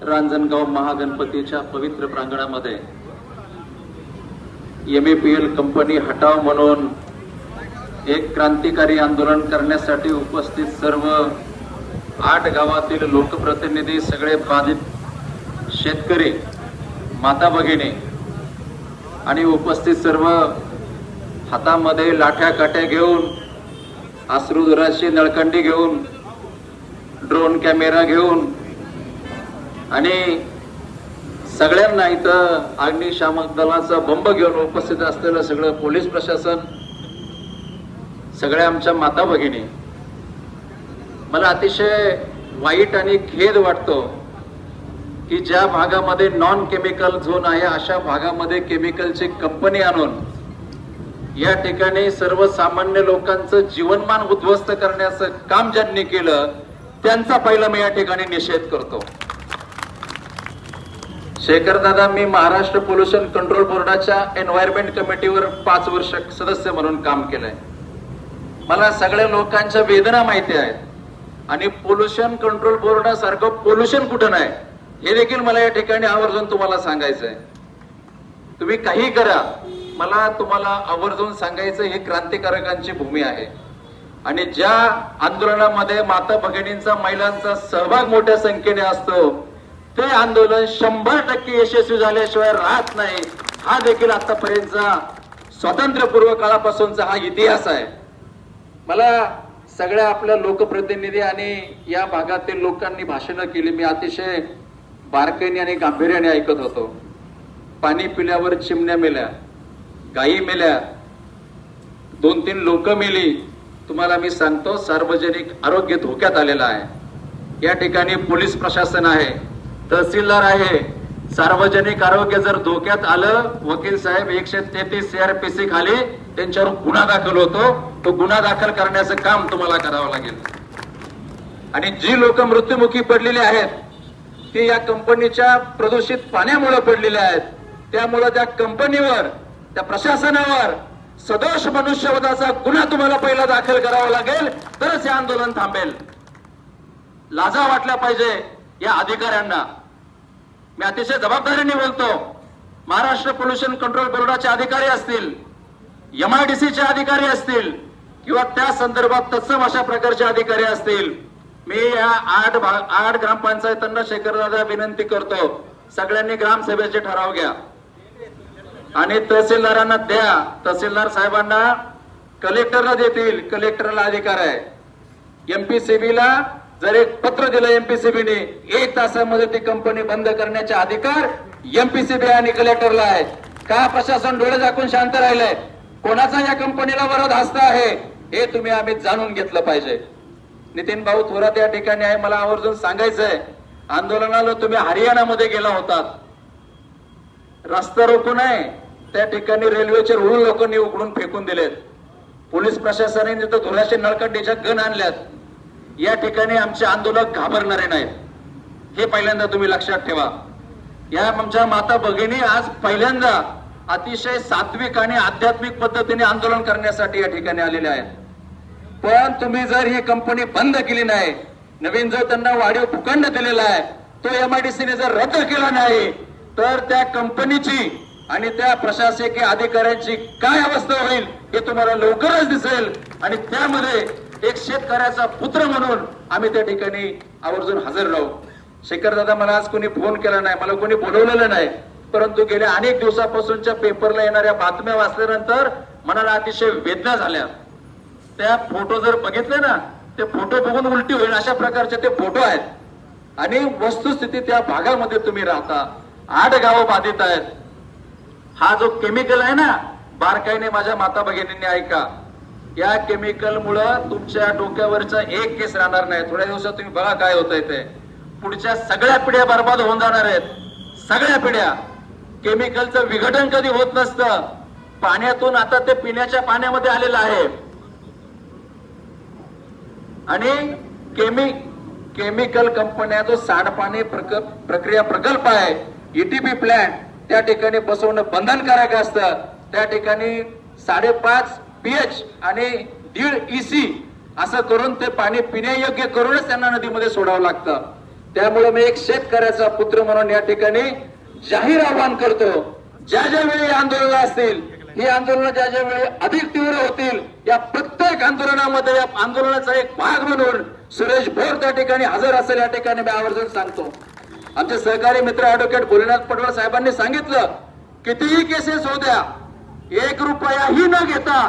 रांजणगाव महागणपतीच्या पवित्र प्रांगणामध्ये M A P L company हटाव म्हणून एक क्रांतिकारी आंदोलन करण्यासाठी उपस्थित सर्व आठ गावातील लोकप्रतिनिधी सगळे बाधित शेतकरी माता भगिनी आणि उपस्थित सर्व हातामध्ये लाठ्या काट्या घेऊन अश्रुधुराची नळकंडी घेऊन ड्रोन कॅमेरा घेऊन आणि सगळ्यांना इथं अग्निशामक दलाचा बंब घेऊन उपस्थित असलेलं सगळं पोलीस प्रशासन सगळ्या आमच्या माता भगिनी मला अतिशय वाईट आणि खेद वाटतो की ज्या भागामध्ये नॉन केमिकल झोन आहे अशा भागामध्ये केमिकलची कंपनी आणून या ठिकाणी सर्वसामान्य लोकांचं जीवनमान उद्ध्वस्त करण्याचं काम ज्यांनी केलं त्यांचा पहिला मी या ठिकाणी निषेध करतो. शेखर दादा मी महाराष्ट्र पोल्युशन कंट्रोल बोर्डाच्या एन्व्हायरमेंट कमिटीवर पाच वर्ष सदस्य म्हणून काम केलंय. मला सगळ्या लोकांच्या वेदना माहिती आहेत. आणि पोल्युशन कंट्रोल बोर्डासारखं पोल्युशन कुठं नाही हे देखील मला या ठिकाणी आवर्जून तुम्हाला सांगायचं आहे तुम्ही काही करा. मला तुम्हाला आवर्जून सांगायचं ही क्रांतिकारकांची भूमी आहे. आणि ज्या आंदोलनामध्ये माता भगिनींचा महिलांचा सहभाग मोठ्या संख्येने असतो ते आंदोलन शंभर टक्के यशस्वी झाल्याशिवाय राहत नाही. हा देखील आतापर्यंतचा स्वातंत्र्यपूर्व काळापासूनचा हा इतिहास आहे. मला सगळ्या आपल्या लोकप्रतिनिधी आणि या भागातील लोकांनी भाषणं केली. मी अतिशय बारकाईने आणि गांभीर्याने ऐकत होतो. पाणी पिल्यावर चिमण्या मेल्या गायी मेल्या दोन तीन लोक मेली. तुम्हाला मी सांगतो सार्वजनिक आरोग्य धोक्यात आलेलं आहे. या ठिकाणी पोलीस प्रशासन आहे. तहसीलदार आहे. सार्वजनिक आरोग्य जर धोक्यात आलं वकील साहेब एकशे तेहतीस सीआरपीसी खाली त्यांच्यावर गुन्हा दाखल होतो. तो गुन्हा दाखल करण्याचं काम तुम्हाला करावं लागेल. आणि जी लोक मृत्युमुखी पडलेली आहेत ती या कंपनीच्या प्रदूषित पाण्यामुळे पडलेले आहेत. त्यामुळे त्या कंपनीवर त्या प्रशासनावर सदोष मनुष्यवधाचा गुन्हा तुम्हाला पहिला दाखल करावा लागेल. तरच हे आंदोलन थांबेल. लाजा वाटल्या पाहिजे या अधिकाऱ्यांना. मी अतिशय जबाबदारीने बोलतो. महाराष्ट्र पोल्युशन कंट्रोल बोर्डाचे अधिकारी असतील एमआयडीसीचे अधिकारी असतील किंवा त्या संदर्भात तत्सम अशा प्रकारचे अधिकारी असतील मी या आठ भाग आठ ग्रामपंचायतांना शेखरदादा विनंती करतो सगळ्यांनी ग्रामसभेचे ठराव घ्या. आणि तहसीलदारांना द्या. तहसीलदार साहेबांना कलेक्टरला देतील. कलेक्टरला अधिकार आहे. एमपीसीबीला जर एक पत्र दिलं एमपीसीबीने एक तासामध्ये ती कंपनी बंद करण्याचे अधिकार एमपीसीबी आणि कलेक्टरला आहे का प्रशासन डोळे झाकून शांत राहिलंय? कोणाचा या कंपनीला वरद हस्त आहे? हे तुम्ही आम्ही जाणून घेतलं पाहिजे. नितीन भाऊ थोरात या ठिकाणी आहे. मला आवर्जून सांगायचंय आंदोलनाला तुम्ही हरियाणामध्ये गेला होतात. रस्ता रोखू नये. त्या ठिकाणी रेल्वेचे रुळ लोकांनी उघडून फेकून दिलेत. पोलीस प्रशासनाने तर धुराचे नळकंडीच्या गण आणल्यात. या ठिकाणी आमचे आंदोलक घाबरणारे नाहीत. हे पहिल्यांदा तुम्ही लक्षात ठेवा. या आमच्या माता भगिनी आज पहिल्यांदा अतिशय सात्विक आणि आध्यात्मिक पद्धतीने आंदोलन करण्यासाठी या ठिकाणी आलेले आहेत. पण तुम्ही जर ही कंपनी बंद केली नाही नवीन जर त्यांना वाढीव भूखंड दिलेला आहे तो एमआयडीसीने जर रद्द केला नाही तर त्या कंपनीची आणि त्या प्रशासकीय अधिकाऱ्यांची काय अवस्था होईल हे तुम्हाला लवकरच दिसेल आणि त्यामध्ये एक शेतकऱ्याचा पुत्र म्हणून आम्ही त्या ठिकाणी आवर्जून हजर राहू. शेखर दादा मला आज कोणी फोन केला नाही मला कोणी बोलवलेलं नाही. परंतु गेल्या अनेक दिवसापासूनच्या पेपरला येणाऱ्या बातम्या वाचल्यानंतर मनाला अतिशय वेदना झाल्या. त्या फोटो जर बघितले ना ते फोटो बघून उलटी होईल अशा प्रकारचे ते फोटो आहेत. आणि वस्तुस्थिती त्या भागामध्ये तुम्ही राहता. आठ गावं बाधित आहेत. हा जो केमिकल आहे ना बारकाईने माझ्या माता भगिनींनी ऐका. या केमिकल मुळे तुमच्या डोक्यावरचा एक केस राहणार नाही. थोड्या दिवसात तुम्ही बघा काय होतंय ते. पुढच्या सगळ्या पिढ्या बर्बाद होऊन जाणार आहेत. सगळ्या पिढ्या. केमिकलचं विघटन कधी होत नसतं. पाण्यातून आता ते पिण्याच्या पाण्यामध्ये आलेलं आहे. आणि केमि केमिकल कंपन्या जो सांडपाणी प्रक- प्रक्रिया प्रकल्प आहे ईटीपी प्लॅन्ट त्या ठिकाणी बसवणं बंधनकारक असतं. त्या ठिकाणी साडेपाच पीएच आणि दीड ईसी असं करून ते पाणी पिण्यायोग्य करूनच त्यांना नदीमध्ये सोडावं लागतं. त्यामुळे मी एक शेतकऱ्याचा पुत्र म्हणून या ठिकाणी जाहीर आवाहन करतो. ज्या ज्या वेळी आंदोलन असतील ही आंदोलन ज्या ज्या वेळी अधिक तीव्र होतील या प्रत्येक आंदोलनामध्ये या आंदोलनाचा एक भाग म्हणून सुरेश भोर त्या ठिकाणी हजर असेल या ठिकाणी मी आवर्जून सांगतो. आमचे सहकारी मित्र ऍडव्होकेट भोलेनाथ पटवळ साहेबांनी सांगितलं कितीही केसेस होत्या एक रुपयाही न घेता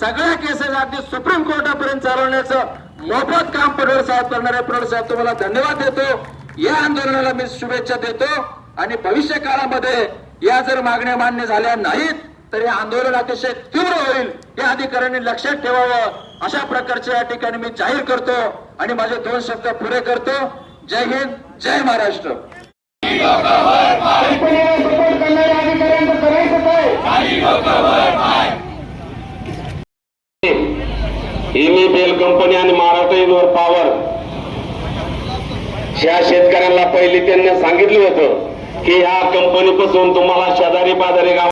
सगळ्या केसेस अगदी सुप्रीम कोर्टापर्यंत चालवण्याचं मोफत काम पडवळ साहेब करणारे पडवळ साहेब तुम्हाला धन्यवाद देतो. या आंदोलनाला मी शुभेच्छा देतो. आणि भविष्य काळामध्ये या जर मागण्या मान्य झाल्या नाहीत तर हे आंदोलन अतिशय तीव्र होईल या अधिकाऱ्यांनी लक्षात ठेवावं. अशा प्रकारचे या ठिकाणी मी जाहीर करतो आणि माझे दोन शब्द पुरे करतो. जय हिंद जय महाराष्ट्र. अधिकाऱ्यांचं करायचं काय एमईपीएल कंपनी आणि महाराष्ट्र युनिवर पॉवर. ह्या शेतकऱ्यांना पहिले त्यांनी सांगितलं होतं की ह्या कंपनीपासून तुम्हाला शेजारी पाजारी गाव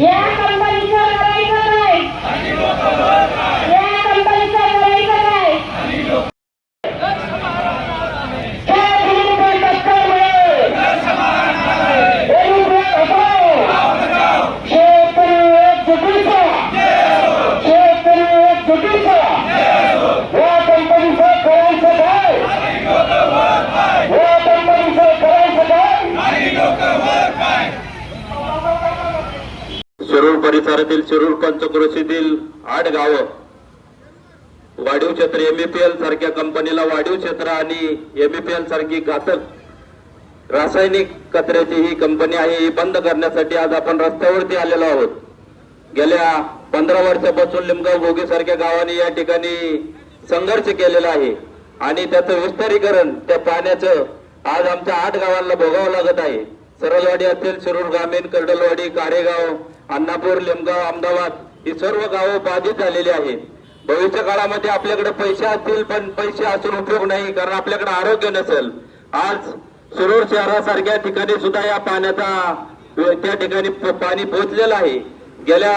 या कंपनीचं करायचं काय या कंपनीचं करायचं काय त्या भूमिका टक्करमुळे एवढे हटाव. शेतकरी एकजुटीचा शेतकरी एकजुटीचा या कंपनीचं करायचं काय या कंपनीचं करायचं काय शिरूर परिसरातील कृषीतील आठ गावं. वाढीव क्षेत्र एमईपीएल सारख्या कंपनीला वाढीव क्षेत्र आणि एमईपीएल सारखी घातक रासायनिक कचऱ्याची ही कंपनी आहे ही बंद करण्यासाठी आज आपण रस्त्यावरती आलेलो आहोत. गेल्या पंधरा वर्षापासून लिमगाव भोगी सारख्या गावाने या ठिकाणी संघर्ष केलेला आहे आणि त्याचं विस्तारीकरण त्या पाण्याचं आज आमच्या आठ गावांना भोगावं लागत आहे. सरळवाडी असेल शिरूर ग्रामीण कर्डलवाडी कारेगाव अण्णापूर लिमगाव अहमदाबाद ही सर्व गावं बाधित झालेली आहेत. भविष्य काळामध्ये आपल्याकडे पैसे असतील पण पैसे असून उपयोग नाही कारण आपल्याकडे आरोग्य नसेल. आज सुरूर शहरासारख्या ठिकाणी सुद्धा या पाण्याचा त्या ठिकाणी पाणी पोहोचलेलं आहे. गेल्या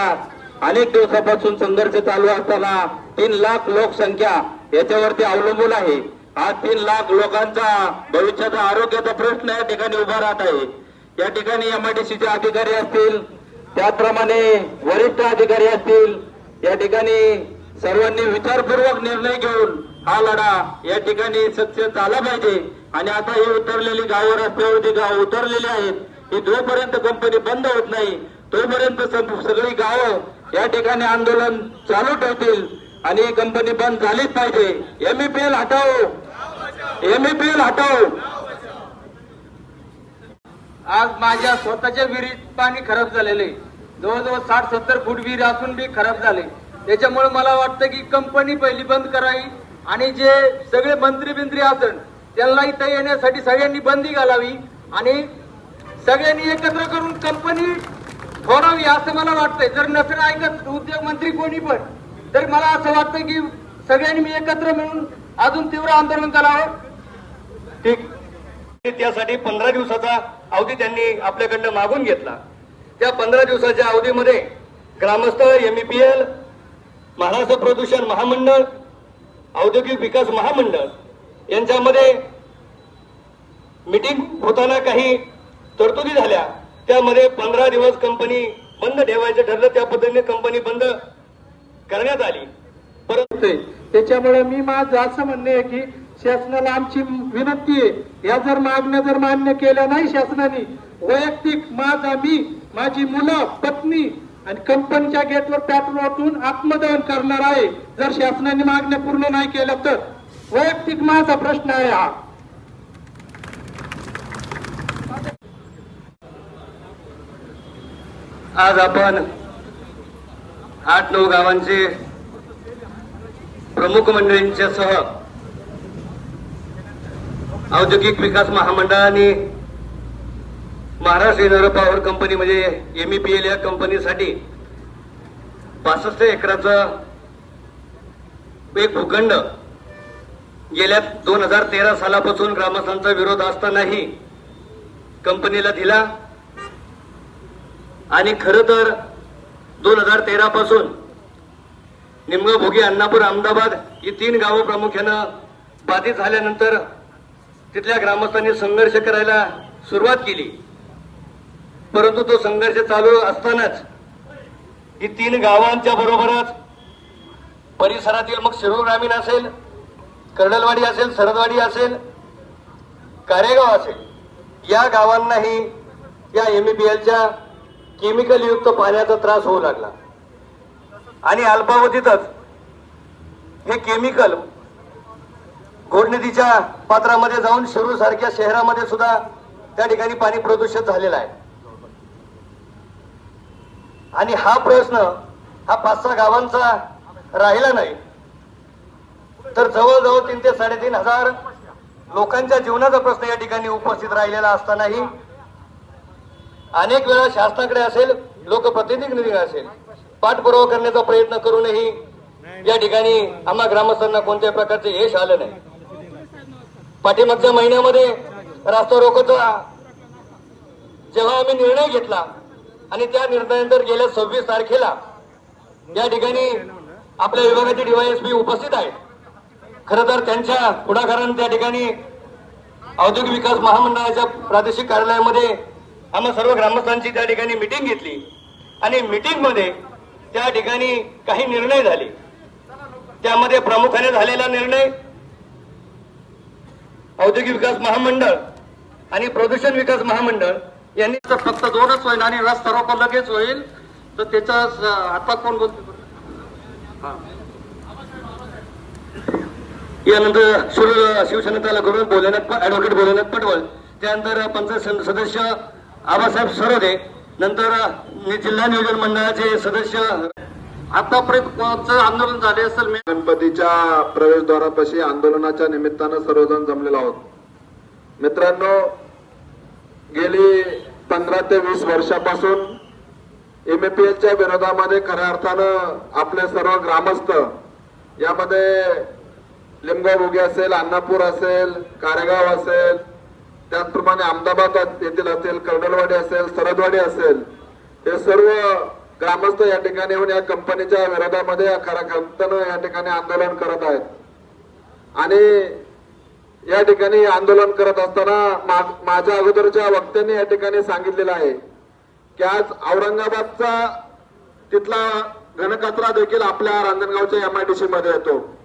अनेक दिवसापासून संघर्ष चालू असताना तीन लाख लोकसंख्या याच्यावरती अवलंबून आहे. आज तीन लाख लोकांचा भविष्याचा आरोग्याचा प्रश्न या ठिकाणी उभा राहत आहे. या ठिकाणी एमआयडीसीचे अधिकारी असतील त्याप्रमाणे वरिष्ठ अधिकारी असतील या ठिकाणी सर्वांनी विचारपूर्वक निर्णय घेऊन हा लढा या ठिकाणी सक्सेस झाला पाहिजे. आणि आता ही उतरलेली गावं रस्त्यावरती गाव उतरलेली आहेत ही जोपर्यंत कंपनी बंद होत नाही तोपर्यंत सगळी गावं या ठिकाणी आंदोलन चालू ठेवतील. आणि ही कंपनी बंद झालीच पाहिजे. एमईपीएल हटाओ एमईपीएल हटाओ आज माझ्या स्वतःच्या विहिरीत पाणी खराब झालेले. जवळजवळ साठ सत्तर फूट विहीर असून बी खराब झाले. त्याच्यामुळे मला वाटतं की कंपनी पहिली बंद करावी आणि जे सगळे मंत्री बिंत्री असन त्यांना इथं येण्यासाठी सगळ्यांनी बंदी घालावी आणि सगळ्यांनी एकत्र करून कंपनी फोडावी असं मला वाटतंय. जर नसेल ऐकत उद्योग मंत्री कोणी पण तर मला असं वाटतं की सगळ्यांनी मी एकत्र मिळून अजून तीव्र आंदोलन करावं. ठीक. त्यासाठी पंधरा दिवसाचा अवधी त्यांनी आपल्याकडनं मागून घेतला. त्या पंधरा दिवसाच्या अवधीमध्ये ग्रामस्थ एल महाराष्ट्र प्रदूषण महामंडळ औद्योगिक विकास महामंडळ यांच्यामध्ये मीटिंग होताना काही तरतुदी झाल्या. त्यामध्ये पंधरा दिवस कंपनी बंद ठेवायचं ठरलं. त्या पद्धतीने कंपनी बंद करण्यात आली. परंतु त्याच्यामुळे मी माझं असं म्हणणे आहे की शासनाला आमची विनंती आहे. या जर मागण्या जर मान्य केल्या नाही शासनाने वैयक्तिक माझा मी माझी मुलं पत्नी आणि कंपनीच्या गेटवर पेट्रोल वाटून आत्मदहन करणार आहे. जर शासनाने मागण्या पूर्ण नाही केल्या तर वैयक्तिक माझा प्रश्न आहे हा. आज आपण आठ नऊ गावांचे प्रमुख मंडळींच्या सह औद्योगिक विकास महामंडळाने महाराष्ट्र इनर पॉवर कंपनी म्हणजे एमईपीएल या कंपनीसाठी पासष्ट एकराचं एक भूखंड गेल्या दोन हजार तेरा सालापासून ग्रामस्थांचा विरोध असतानाही कंपनीला दिला. आणि खर तर दोन हजार तेरा पासून निमगाव भोगी अण्णापूर अहमदाबाद ही तीन गावं प्रामुख्यानं बाधित झाल्यानंतर तिथल्या ग्रामस्थांनी संघर्ष करायला सुरुवात केली. परंतु तो संघर्ष चालू असतानाच ही तीन गावांच्या बरोबरच परिसरातील मग शिरूर ग्रामीण असेल कर्डलवाडी असेल सरदवाडी असेल कारेगाव असेल या गावांनाही या एम बी एलच्या केमिकलयुक्त पाण्याचा त्रास होऊ लागला. आणि अल्पावधीतच हे केमिकल घोडनदीच्या पात्रामध्ये जाऊन शिरूर सारख्या शहरामध्ये सुद्धा त्या ठिकाणी पाणी प्रदूषित झालेलं आहे. आणि हा प्रश्न हा पाच सहा गावांचा राहिला नाही. तर जवळजवळ तीन ते साडेतीन हजार लोकांच्या जीवनाचा प्रश्न या ठिकाणी उपस्थित राहिलेला असतानाही अनेक वेळा शासनाकडे असेल लोकप्रतिनिधीकडे असेल पाठपुरावा करण्याचा प्रयत्न करूनही या ठिकाणी आम्हा ग्रामस्थांना कोणत्याही प्रकारचे यश आलं नाही. पाठीमागच्या महिन्यामध्ये रास्ता रोकोचा जेव्हा आम्ही निर्णय घेतला आणि त्या निर्णयानंतर गेल्या सव्वीस तारखेला या ठिकाणी आपल्या विभागाचे डीवायएसपी उपस्थित आहेत. खर तर त्यांच्या पुढाकाराने त्या ठिकाणी औद्योगिक विकास महामंडळाच्या प्रादेशिक कार्यालयामध्ये आम्हा सर्व ग्रामस्थांची त्या ठिकाणी मिटिंग घेतली. आणि मिटिंगमध्ये त्या ठिकाणी काही निर्णय झाले. त्यामध्ये प्रामुख्याने झालेला निर्णय औद्योगिक विकास महामंडळ आणि प्रदूषण विकास महामंडळ यांनी तर फक्त दोनच होईल आणि रस सर्व लगेच होईल. तर त्याचा स- आता कोण बोलतो यानंतर शिरूर शिवसेना तालुक्याकडून बोलण्यात ऍडव्होकेट बोलण्यात पटवळ त्यानंतर पंचायत सदस्य आबासाहेब सरोदे. नंतर जिल्हा नियोजन मंडळाचे सदस्य आतापर्यंत कोणाचं आंदोलन झाले असेल मी गणपतीच्या प्रवेशद्वारापाशी आंदोलनाच्या निमित्तानं सर्वजण जमलेलो आहोत. मित्रांनो गेली पंधरा ते वीस वर्षापासून एमएपीएलच्या विरोधामध्ये खऱ्या अर्थानं आपले सर्व ग्रामस्थ यामध्ये लिमगाव उगे असेल अन्नापूर असेल कारेगाव असेल त्याचप्रमाणे अहमदाबाद येथील असेल कर्डलवाडी असेल सरदवाडी असेल हे सर्व ग्रामस्थ या ठिकाणी येऊन या कंपनीच्या विरोधामध्ये खऱ्या खंतनं या ठिकाणी आंदोलन करत आहेत. आणि या ठिकाणी आंदोलन करत असताना मा- माझ्या अगोदरच्या वक्त्यांनी या ठिकाणी सांगितलेलं आहे की आज औरंगाबादचा तिथला घनकचरा देखील आपल्या रांजणगावच्या एमआयडीसी मध्ये येतो.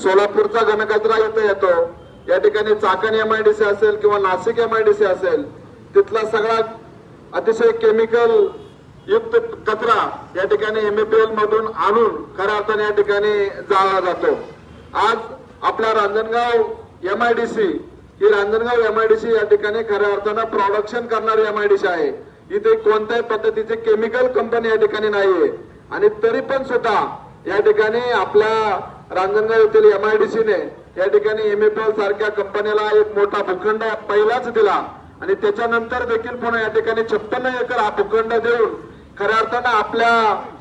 सोलापूरचा घनकचरा इथे येतो. या ठिकाणी चाकण एमआयडीसी असेल किंवा नाशिक एमआयडीसी असेल तिथला सगळा अतिशय केमिकल युक्त कचरा या ठिकाणी एमएपीएल मधून आणून खऱ्या अर्थाने या ठिकाणी जाळला जातो. आज आपला रांजणगाव एमआयडीसी ही रांजणगाव एमआयडीसी या ठिकाणी खऱ्या अर्थानं प्रोडक्शन करणारी एमआयडीसी आहे. इथे कोणत्याही पद्धतीची केमिकल कंपनी या ठिकाणी नाहीये. आणि तरी पण सुद्धा या ठिकाणी आपल्या रांजणगाव येथील एमआयडीसीने या ठिकाणी एमएपीएल सारख्या कंपनीला एक मोठा भूखंड पहिलाच दिला. आणि त्याच्यानंतर देखील पुन्हा या ठिकाणी छप्पन्न एकर हा भूखंड देऊन खऱ्या अर्थानं आपल्या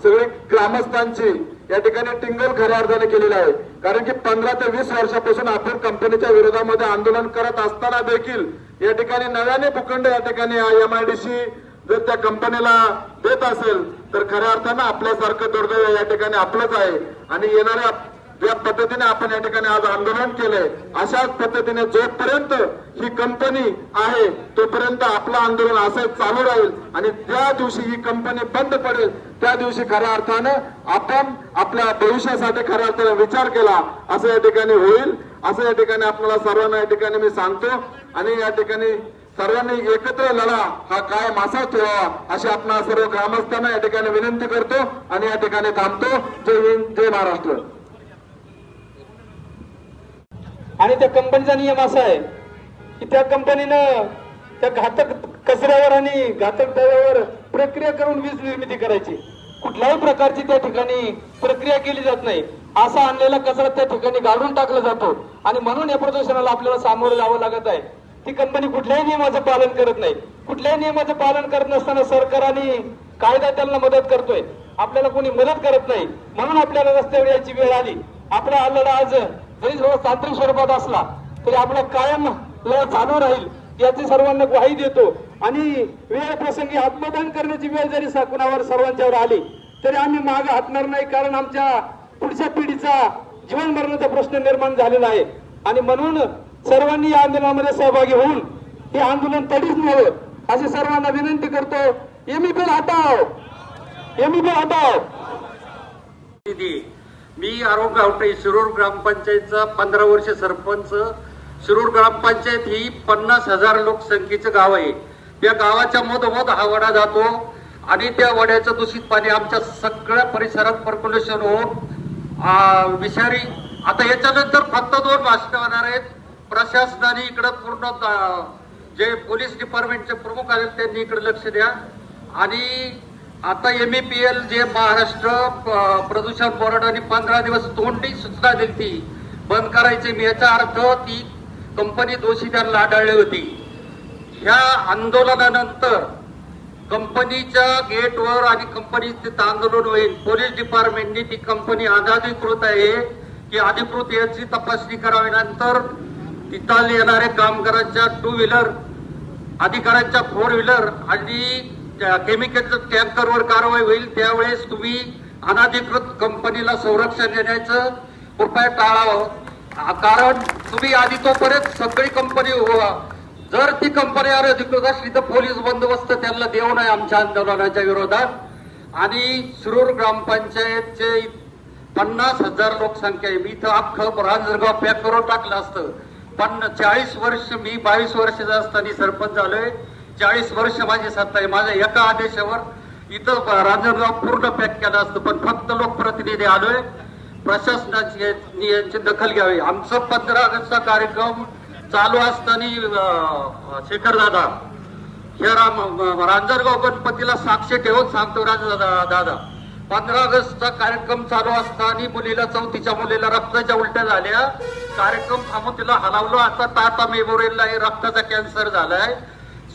सगळे ग्रामस्थांची या ठिकाणी टिंगल खऱ्या अर्थाने केलेली आहे. कारण की पंधरा ते वीस वर्षापासून आपण कंपनीच्या विरोधामध्ये आंदोलन करत असताना देखील या ठिकाणी नव्याने भूखंड या ठिकाणी एमआयडीसी जर त्या कंपनीला देत असेल तर खऱ्या अर्थानं आपल्यासारखं दुर्दैव या ठिकाणी आपलंच आहे. आणि येणाऱ्या या पद्धतीने आपण या ठिकाणी आज आंदोलन केलंय अशाच पद्धतीने जोपर्यंत ही कंपनी आहे तोपर्यंत आपलं आंदोलन असं चालू राहील आणि त्या दिवशी ही कंपनी बंद पडेल त्या दिवशी खऱ्या अर्थानं आपण आपल्या भविष्यासाठी खऱ्या अर्थाने विचार केला असं या ठिकाणी होईल असं या ठिकाणी आपल्याला सर्वांना या ठिकाणी मी सांगतो आणि या ठिकाणी सर्वांनी एकत्र लढा हा काय मासा ठेवावा अशी आपण सर्व ग्रामस्थांना या ठिकाणी विनंती करतो आणि या ठिकाणी थांबतो. जय हिंद जय महाराष्ट्र. आणि त्या कंपनीचा नियम असा आहे की त्या कंपनीनं त्या घातक कचऱ्यावर आणि घातक द्रव्यावर प्रक्रिया करून वीज निर्मिती करायची. कुठल्याही प्रकारची त्या ठिकाणी प्रक्रिया केली जात नाही. असा आणलेला कचरा त्या ठिकाणी गाडून टाकला जातो. आणि म्हणून या प्रदूषणाला आपल्याला सामोरं जावं लागत आहे. ती कंपनी कुठल्याही नियमाचं पालन करत नाही. कुठल्याही नियमाचं पालन करत नसताना सरकारने कायदा त्यांना मदत करतोय. आपल्याला कोणी मदत करत नाही. म्हणून आपल्याला रस्त्यावर यायची वेळ आली. आपला हा आज जरी थोडा हो, तांत्रिक स्वरूपात असला तरी आपला कायम लढा चालू राहील याची सर्वांना ग्वाही देतो. आणि वेळ प्रसंगी आत्मदान करण्याची वेळ जरी कुणावर सर्वांच्यावर आली तरी आम्ही मागे हटणार नाही कारण आमच्या पुढच्या पिढीचा जीवन मरणाचा प्रश्न निर्माण झालेला आहे. आणि म्हणून सर्वांनी या आंदोलनामध्ये सहभागी होऊन हे आंदोलन तडीच नव्हे अशी सर्वांना विनंती करतो. एमिकल हटाव! एमईपीएल हटाव! मी आरोग्य गावटे शिरूर ग्रामपंचायतचा पंधरा वर्ष सरपंच. शिरूर ग्रामपंचायत ही पन्नास हजार लोकसंख्येचं गाव आहे. त्या गावाच्या मधोमध हा वडा जातो आणि त्या वड्याचं दूषित पाणी आमच्या सगळ्या परिसरात पर्क्युलेशन होऊन विषारी. आता याच्यानंतर फक्त दोन भाषणं होणार आहेत. प्रशासनाने इकडं पूर्ण जे पोलीस डिपार्टमेंटचे प्रमुख आहेत त्यांनी इकडे लक्ष द्या. आणि आता एमईपीएल जे महाराष्ट्र प्रदूषण बोर्डाने पंधरा दिवस तोंडी सूचना दिली ती. बंद करायची मी याचा अर्थ ती कंपनी दोषी त्यांना आढळली होती. ह्या आंदोलनानंतर कंपनीच्या गेटवर आणि कंपनीचे आंदोलन होईल. पोलीस डिपार्टमेंटने ती कंपनी अनधिकृत आहे की अधिकृत याची तपासणी करावी. नंतर तिथं येणाऱ्या कामगारांच्या टू व्हीलर अधिकाऱ्यांच्या फोर व्हीलर आणि केमिकलच्या टँकरवर कारवाई होईल त्यावेळेस तुम्ही अनाधिकृत कंपनीला संरक्षण देण्याचं कृपया टाळावं. कारण तुम्ही आधी तोपर्यंत सगळी कंपनी जर ती कंपनी अधिकृत असली तर पोलीस बंदोबस्त त्यांना देऊ नये आमच्या आंदोलनाच्या विरोधात. आणि शिरूर ग्रामपंचायतचे पन्नास हजार लोकसंख्या आहे. मी इथं अख्खं रांजरगाव पॅक करून टाकलं असतं. पण चाळीस वर्ष मी बावीस वर्षाचा असताना सरपंच झालोय. चाळीस वर्ष माझी सत्ता आहे. माझ्या एका आदेशावर इथं राजनगाव पूर्ण पॅक केलं असतं पण फक्त लोकप्रतिनिधी आलोय. प्रशासनाची यांची दखल घ्यावी. आमचं पंधरा ऑगस्टचा कार्यक्रम चालू असताना शेखर दादा हे राम रांजणगाव गणपतीला साक्ष ठेवून सांगतो राजा दादा पंधरा ऑगस्टचा कार्यक्रम चालू असताना मुलीला चौथीच्या मुलीला रक्ताच्या उलट्या झाल्या. कार्यक्रम थांबून तिला हलवलं. आता टाटा मेमोरियलला हे रक्ताचा कॅन्सर झालाय.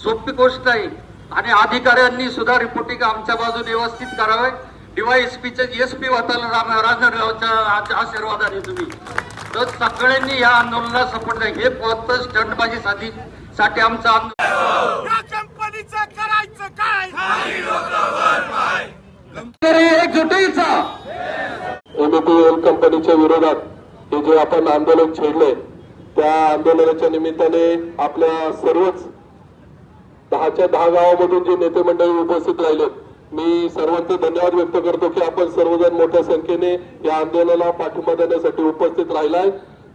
सोपी गोष्ट आहे. आणि अधिकाऱ्यांनी सुद्धा रिपोर्टिंग आमच्या बाजूने व्यवस्थित करावे. डीवायएसपीचे एसपी होताल रांजणगावच्या आ- आशीर्वादाने तुम्ही. तर सगळ्यांनी या आंदोलनाला सपोर्ट द्या. हे फक्त स्टंटबाजी साठी साठी आमचं आंदोलन कंपनीच्या विरोधात हे जे आपण आंदोलन छेडले त्या आंदोलनाच्या निमित्ताने आपल्या सर्वच दहाच्या दहा गावामधून जे नेते मंडळी उपस्थित राहिले मी सर्वांचे धन्यवाद व्यक्त करतो की आपण सर्वजण मोठ्या संख्येने या आंदोलनाला पाठिंबा देण्यासाठी उपस्थित राहिलाय.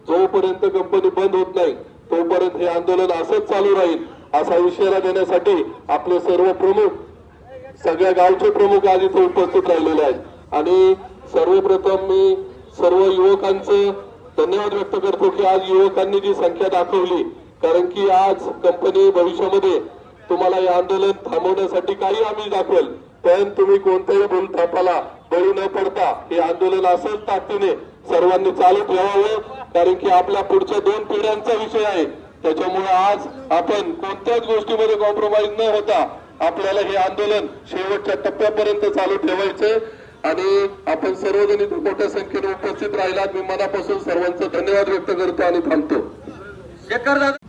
जोपर्यंत कंपनी बंद होत नाही तोपर्यंत हे आंदोलन असंच चालू राहील असा इशारा देण्यासाठी आपले सर्व प्रमुख सगळ्या गावचे प्रमुख आज इथे उपस्थित राहिलेले आहेत. आणि सर्वप्रथम मी सर्व युवकांचं धन्यवाद व्यक्त करतो की आज युवकांनी जी संख्या दाखवली कारण की आज कंपनी भविष्यामध्ये तुम्हाला हे आंदोलन थांबवण्यासाठी काही आम्ही दाखवेल. पण तुम्ही कोणत्याही भूलथापाला बळी न पडता हे आंदोलन असंच ताकदीने सर्वांनी चालू ठेवावं कारण की आपल्या पुढच्या दोन पिढ्यांचा विषय आहे. त्याच्यामुळे आज आपण कोणत्याच गोष्टीमध्ये कॉम्प्रोमाइज न होता आपल्याला हे आंदोलन शेवटच्या टप्प्यापर्यंत चालू ठेवायचे. आणि आपण सर्वजण इथे मोठ्या संख्येने उपस्थित राहिलात. मी मनापासून सर्वांचं धन्यवाद व्यक्त करतो आणि थांबतो. शेखर दादा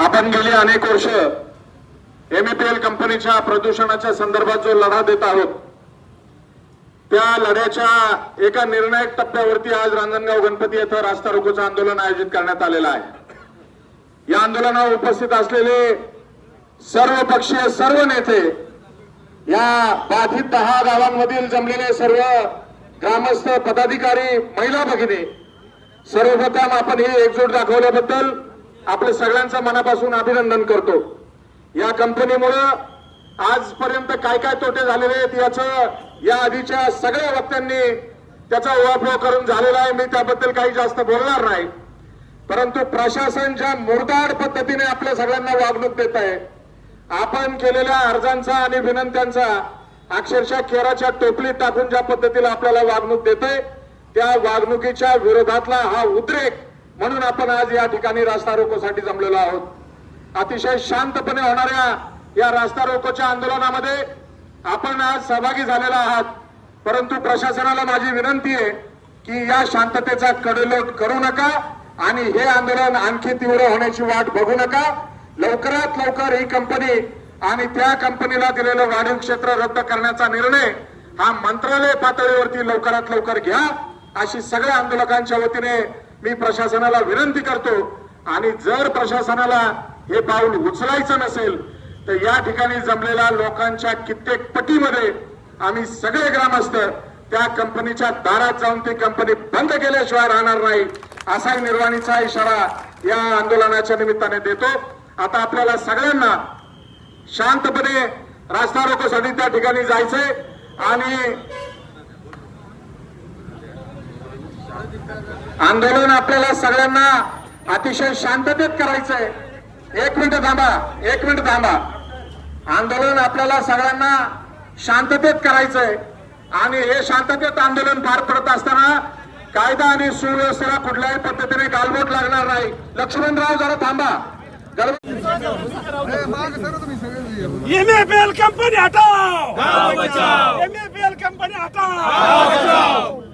आपण गेली अनेक वर्ष एमईपीएल कंपनीच्या प्रदूषणाच्या संदर्भात जो लढा देत आहोत त्या लढ्याच्या एका निर्णायक टप्प्यावरती आज रांजणगाव गणपती येथे रास्ता रोकोचं आंदोलन आयोजित करण्यात आलेलं आहे. या आंदोलनावर उपस्थित असलेले सर्व पक्षीय सर्व नेते या बाधित दहा गावांमधील जमलेले सर्व ग्रामस्थ पदाधिकारी महिला भगिनी सर्वप्रथम आपण ही एकजूट दाखवल्याबद्दल आपल्या सगळ्यांचं मनापासून अभिनंदन करतो. या कंपनीमुळं आजपर्यंत काय काय तोटे झालेले आहेत याचं या आधीच्या सगळ्या वक्त्यांनी त्याचा उहापोह करून झालेला आहे. मी त्याबद्दल काही जास्त बोलणार नाही. परंतु प्रशासन ज्या मुरदाड पद्धतीने आपल्या सगळ्यांना वागणूक देत आहे आपण केलेल्या अर्जांचा आणि विनंत्यांचा अक्षरशः केराच्या टोपलीत टाकून ज्या पद्धतीला आपल्याला वागणूक देते त्या वागणुकीच्या विरोधातला हा उद्रेक म्हणून आपण आज या ठिकाणी रास्ता रोकोसाठी जमलेलो आहोत. अतिशय शांतपणे होणाऱ्या या रास्ता रोकोच्या आंदोलनामध्ये आपण आज सहभागी झालेला आहात. परंतु प्रशासनाला माझी विनंती आहे की या शांततेचा कडेलोट करू नका आणि हे आंदोलन आणखी तीव्र होण्याची वाट बघू नका. लवकरात लवकर ही कंपनी आणि त्या कंपनीला दिलेलं वाढीव क्षेत्र रद्द करण्याचा निर्णय हा मंत्रालय पातळीवरती लवकरात लवकर घ्या अशी सगळ्या आंदोलकांच्या वतीने मी प्रशासनाला विनंती करतो आणि जर प्रशासनाला हे पाऊल उचलायचं नसेल तर या ठिकाणी जमलेल्या लोकांच्या कित्येक पटीमध्ये आम्ही सगळे ग्रामस्थ त्या कंपनीच्या दारात जाऊन ती कंपनी बंद केल्याशिवाय राहणार नाही असा निर्वाणीचा इशारा या आंदोलनाच्या निमित्ताने देतो. आता आपल्याला सगळ्यांना शांतपणे रास्ता रोकोसाठी त्या ठिकाणी जायचंय आणि आंदोलन आपल्याला सगळ्यांना अतिशय शांततेत करायचंय. एक मिनिट थांबा एक मिनिट थांबा. आंदोलन आपल्याला सगळ्यांना शांततेत करायचंय. आणि हे शांततेत आंदोलन पार पडत असताना कायदा आणि सुव्यवस्थेला कुठल्याही पद्धतीने गालबोट लागणार नाही. लक्ष्मणराव जरा थांबा. एमएपीएल कंपनी हटाओ! एमएपीएल कंपनी हटाओ!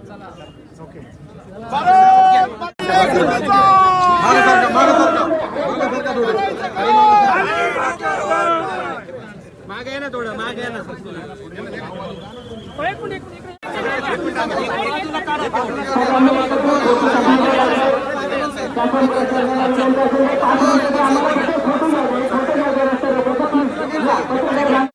मागेना थोडं मागेना